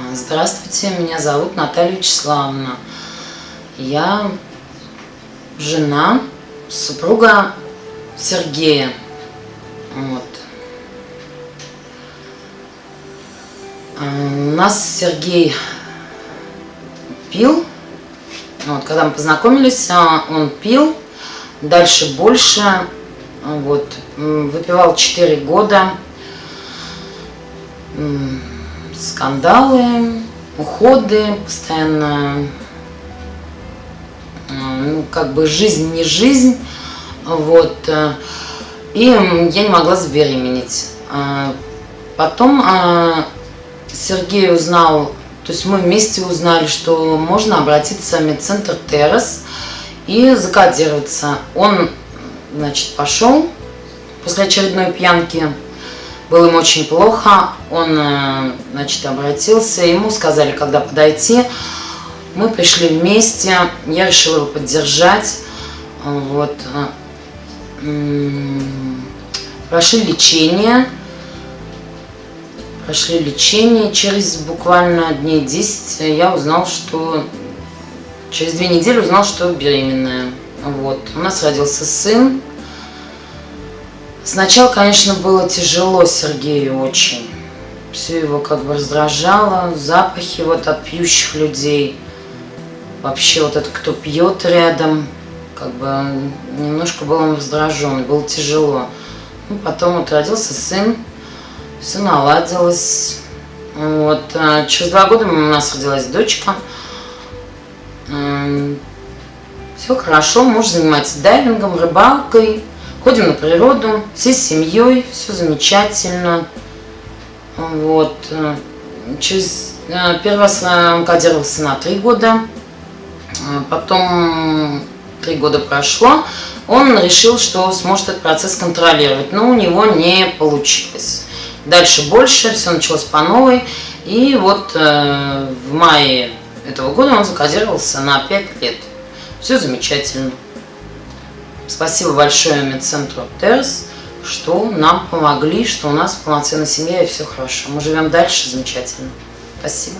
А, Здравствуйте, меня зовут Наталья Вячеславовна. Я жена супруга Сергея. Вот. А, У нас Сергей пил. Вот, когда мы познакомились, а, он пил. Дальше больше. Вот. Выпивал 4 года. Скандалы, уходы, постоянно э, ну, как бы жизнь не жизнь, вот, э, и я не могла забеременеть. А, Потом э, Сергей узнал, то есть мы вместе узнали, что можно обратиться в медцентр Террас и закодироваться. Он, значит, пошел после очередной пьянки, было ему очень плохо, он, э, значит, обратился, ему сказали, когда подойти, мы пришли вместе, я решила его поддержать, вот, прошли лечение, прошли лечение, через буквально дней 10 я узнал, что, через две недели узнал, что беременная, вот, у нас родился сын, Сначала, конечно, было тяжело Сергею очень. Все его как бы раздражало, запахи вот от пьющих людей. Вообще вот это, кто пьет рядом, как бы немножко был он раздражен, было тяжело. Ну, потом вот родился сын, все наладилось. Вот. а Через два года у нас родилась дочка. Все хорошо, муж занимается дайвингом, рыбалкой. Ходим на природу, всей семьей, все замечательно. Вот. э, Через э, первый раз он кодировался на три года. Э, Потом три года прошло. Он решил, что сможет этот процесс контролировать, но у него не получилось. Дальше больше, все началось по новой. И вот в мае этого года он закодировался на 5 лет. Все замечательно. Спасибо большое медцентру ТЕРС, что нам помогли, что у нас полноценная семья и все хорошо. Мы живем дальше замечательно. Спасибо.